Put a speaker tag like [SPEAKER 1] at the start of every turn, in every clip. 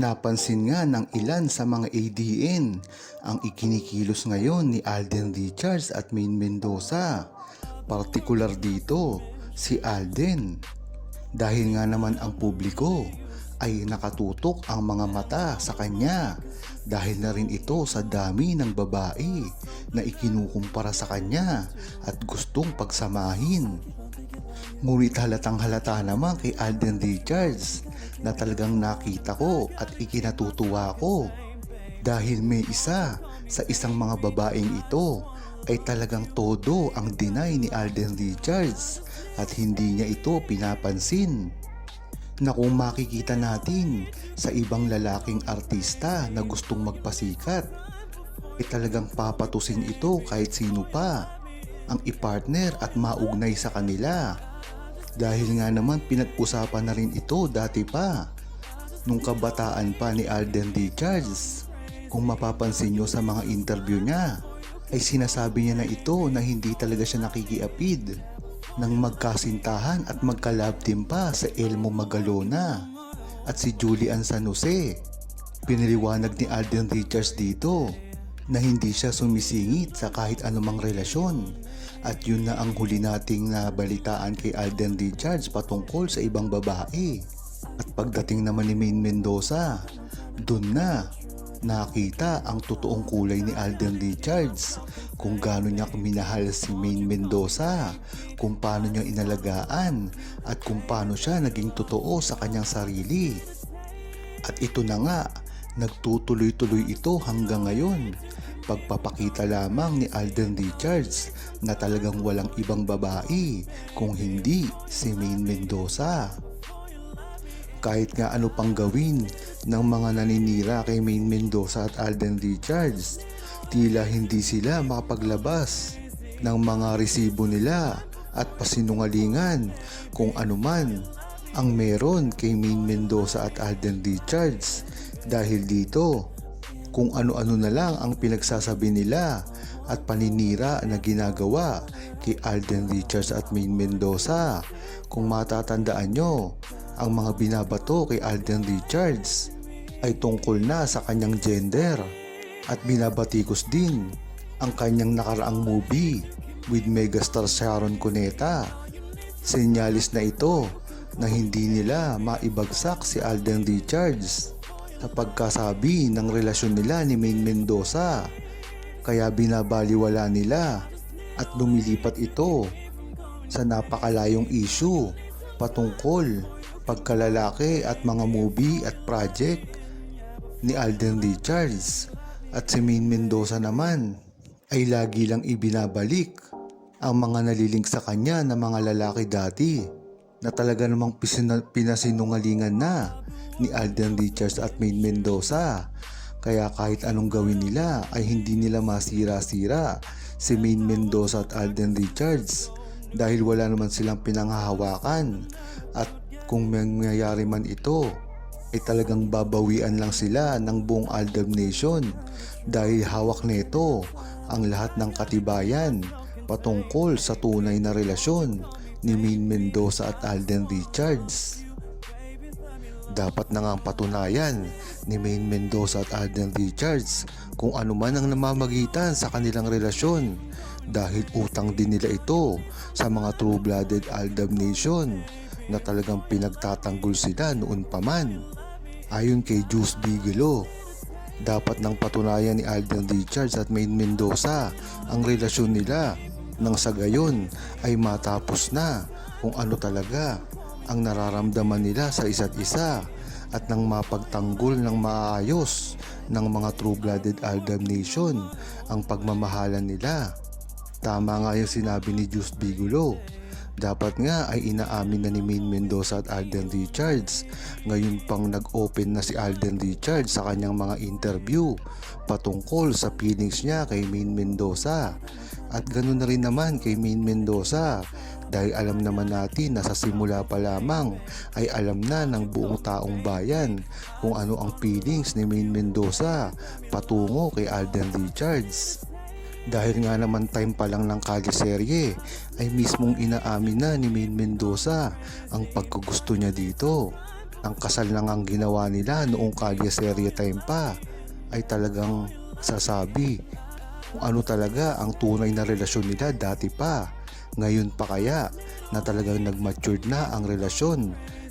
[SPEAKER 1] Napansin nga ng ilan sa mga ADN ang ikinikilos ngayon ni Alden Richards at Main Mendoza. Partikular dito si Alden. Dahil nga naman ang publiko ay nakatutok ang mga mata sa kanya dahil na rin ito sa dami ng babae na ikinukumpara sa kanya at gustong pagsamahin. Ngunit halatang halata naman kay Alden Richards na talagang nakita ko at ikinatutuwa ko dahil may isa sa isang mga babaeng ito ay talagang todo ang deny ni Alden Richards at hindi niya ito pinapansin. Na kung makikita natin sa ibang lalaking artista na gustong magpasikat. Ay talagang papatusin ito kahit sino pa ang ipartner at maugnay sa kanila. Dahil nga naman pinag-usapan na rin ito dati pa nung kabataan pa ni Alden Richards. Kung mapapansin nyo sa mga interview niya ay sinasabi niya na ito na hindi talaga siya nakikiapid nang magkasintahan at magkalab team pa sa Elmo Magalona at si Julian San Jose. Piniliwanag ni Alden Richards dito na hindi siya sumisingit sa kahit anumang relasyon at yun na ang huli nating nabalitaan kay Alden Richards patungkol sa ibang babae. At pagdating naman ni Main Mendoza, dun na nakita ang totoong kulay ni Alden Richards kung gaano niya minahal si Main Mendoza, kung paano niya inalagaan at kung paano siya naging totoo sa kanyang sarili. At ito na nga, nagtutuloy-tuloy ito hanggang ngayon. Pagpapakita lamang ni Alden Richards na talagang walang ibang babae kung hindi si Main Mendoza. Kahit nga ano pang gawin ng mga naninira kay Main Mendoza at Alden Richards, tila hindi sila makapaglabas ng mga resibo nila at pasinungalingan kung anuman ang meron kay Main Mendoza at Alden Richards dahil dito kung ano-ano na lang ang pinagsasabi nila at paninira na ginagawa kay Alden Richards at Main Mendoza. Kung matatandaan nyo, ang mga binabato kay Alden Richards ay tungkol na sa kanyang gender at binabatikos din ang kanyang nakaraang movie with megastar Sharon Cuneta. Senyalis na ito na hindi nila maibagsak si Alden Richards sa pagkasabi ng relasyon nila ni Main Mendoza. Kaya binabaliwala nila at lumilipat ito sa napakalayong issue patungkol pagkalalaki at mga movie at project ni Alden Richards at si Main Mendoza naman ay lagi lang ibinabalik ang mga nalilink sa kanya na mga lalaki dati na talaga namang pinasinungalingan na ni Alden Richards at Main Mendoza. Kaya kahit anong gawin nila ay hindi nila masira-sira si Main Mendoza at Alden Richards dahil wala naman silang pinanghahawakan at kung mangyayari man ito ay talagang babawian lang sila ng buong Aldab Nation dahil hawak nito ang lahat ng katibayan patungkol sa tunay na relasyon ni Main Mendoza at Alden Richards. Dapat na nga ang patunayan ni Main Mendoza at Alden Richards kung ano man ang namamagitan sa kanilang relasyon dahil utang din nila ito sa mga true-blooded Aldab Nation na talagang pinagtatanggol sila noon pa man. Ayon kay Juice Bigelow, dapat nang patunayan ni Alden Richards at Main Mendoza ang relasyon nila nang sa gayon ay matapos na kung ano talaga ang nararamdaman nila sa isa't isa at nang mapagtanggol ng maayos ng mga true-blooded Aldab Nation ang pagmamahalan nila. Tama nga yung sinabi ni Juice Bigelow. Dapat nga ay inaamin na ni Main Mendoza at Alden Richards. Ngayon pang nag-open na si Alden Richards sa kanyang mga interview patungkol sa feelings niya kay Main Mendoza. At ganoon na rin naman kay Main Mendoza dahil alam naman natin na sa simula pa lamang ay alam na ng buong taong bayan kung ano ang feelings ni Main Mendoza patungo kay Alden Richards. Dahil nga naman time pa lang ng kaliserye ay mismong inaamin na ni Main Mendoza ang pagkugusto niya dito. Ang kasal na ngang ginawa nila noong kalye serye time pa ay talagang sasabi kung ano talaga ang tunay na relasyon nila dati pa. Ngayon pa kaya na talagang nag-matured na ang relasyon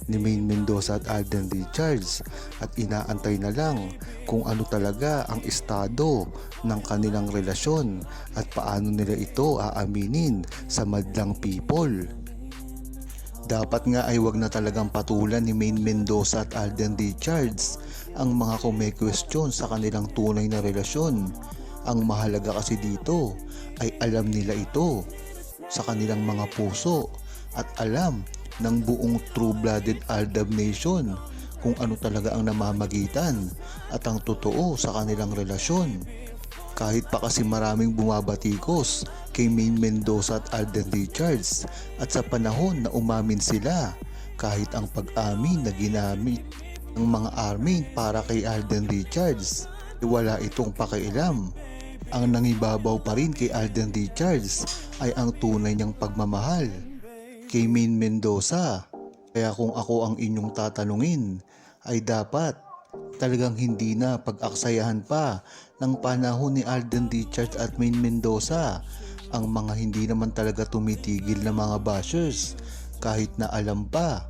[SPEAKER 1] ni Maine Mendoza at Alden Richards at inaantay na lang kung ano talaga ang estado ng kanilang relasyon at paano nila ito aaminin sa madlang people. Dapat nga ay wag na talagang patulan ni Maine Mendoza at Alden Richards ang mga kume-question sa kanilang tunay na relasyon. Ang mahalaga kasi dito ay alam nila ito sa kanilang mga puso at alam ng buong true-blooded Aldab Nation kung ano talaga ang namamagitan at ang totoo sa kanilang relasyon. Kahit pa kasi maraming bumabatikos kay Maine Mendoza at Alden Richards at sa panahon na umamin sila kahit ang pag-amin na ginamit ng mga army para kay Alden Richards wala itong pakialam. Ang nangibabaw pa rin kay Alden Richards ay ang tunay niyang pagmamahal kay Maine Mendoza. Kaya kung ako ang inyong tatanungin ay dapat talagang hindi na pag-aksayahan pa ng panahon ni Alden Richards at Maine Mendoza ang mga hindi naman talaga tumitigil na mga bashers kahit na alam pa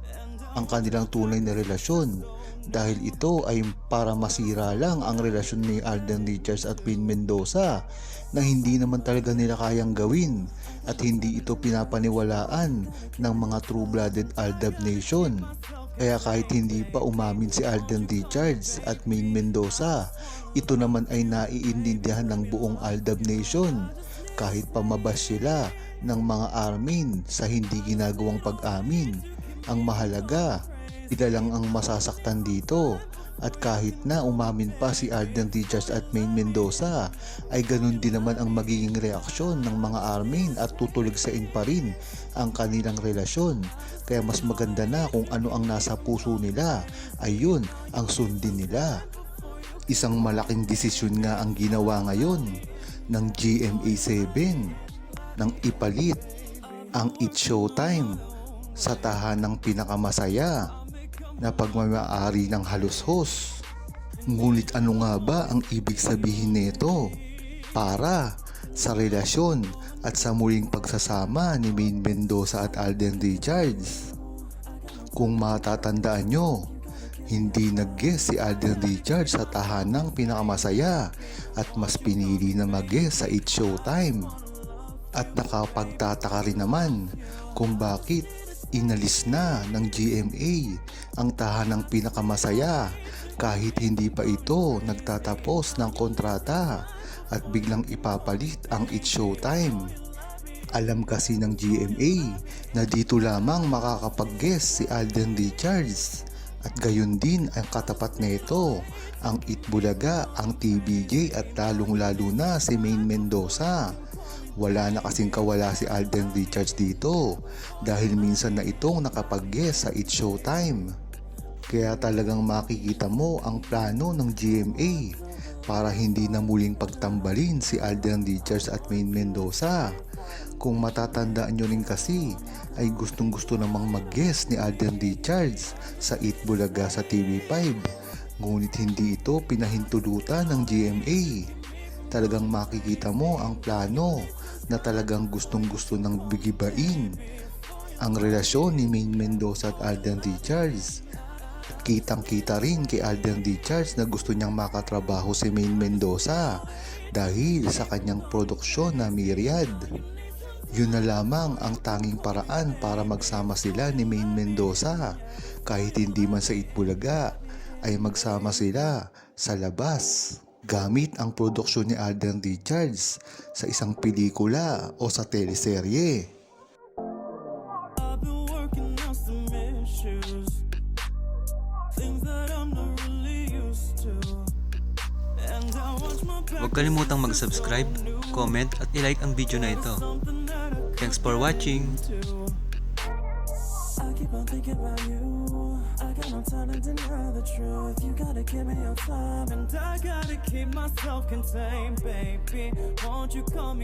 [SPEAKER 1] ang kanilang tunay na relasyon dahil ito ay para masira lang ang relasyon ni Alden Richards at Maine Mendoza na hindi naman talaga nila kayang gawin at hindi ito pinapaniwalaan ng mga true-blooded Aldab Nation. Kaya kahit hindi pa umamin si Alden Richards at Maine Mendoza, ito naman ay naiintindihan ng buong Aldab Nation kahit pamabas sila ng mga armin sa hindi ginagawang pag-amin. Ang mahalaga, sila lang ang masasaktan dito. At kahit na umamin pa si Alden Richards at Maine Mendoza, ay ganun din naman ang magiging reaksyon ng mga armin at tutuligsain pa rin ang kanilang relasyon. Kaya mas maganda na kung ano ang nasa puso nila, ay yun ang sundin nila. Isang malaking desisyon nga ang ginawa ngayon ng GMA7 nang ipalit ang It Showtime sa tahanang pinakamasaya na pagmamayari ng halos-hos. Ngunit ano nga ba ang ibig sabihin nito para sa relasyon at sa muling pagsasama ni Maine Mendoza at Alden Richards? Kung matatandaan nyo, hindi nag-guess si Alden Richards sa tahanang pinakamasaya at mas pinili na mag-guess sa It Showtime. At nakapagtataka rin naman kung bakit inalis na ng GMA ang tahanang pinakamasaya kahit hindi pa ito nagtatapos ng kontrata at biglang ipapalit ang It Showtime. Alam kasi ng GMA na dito lamang makakapag-guest si Alden Richards at gayon din ang katapat nito ang It Bulaga, ang TBJ at lalong lalo na si Maine Mendoza. Wala na kasing kawala si Alden Richards dito dahil minsan na itong nakapag-guest sa It Showtime. Kaya talagang makikita mo ang plano ng GMA para hindi na muling pagtambalin si Alden Richards at Maine Mendoza. Kung matatandaan nyo rin kasi ay gustong gusto namang mag-guest ni Alden Richards sa It Bulaga sa TV5 ngunit hindi ito pinahintulutan ng GMA. Talagang makikita mo ang plano na talagang gustong gusto ng bigibain ang relasyon ni Maine Mendoza at Alden Richards. At kitang kita rin kay Alden Richards na gusto niyang makatrabaho si Maine Mendoza dahil sa kanyang produksyon na Myriad. Yun na lamang ang tanging paraan para magsama sila ni Maine Mendoza kahit hindi man sa Itbulaga ay magsama sila sa labas gamit ang produksyon ni Alden Richards sa isang pelikula o sa teleserye.
[SPEAKER 2] Huwag kalimutang mag-subscribe, comment at ilike ang video na ito. Thanks for watching!
[SPEAKER 3] I keep on thinking about you. I got no time to deny the truth. You gotta give me your time, and I gotta keep myself contained, baby. Won't you call me?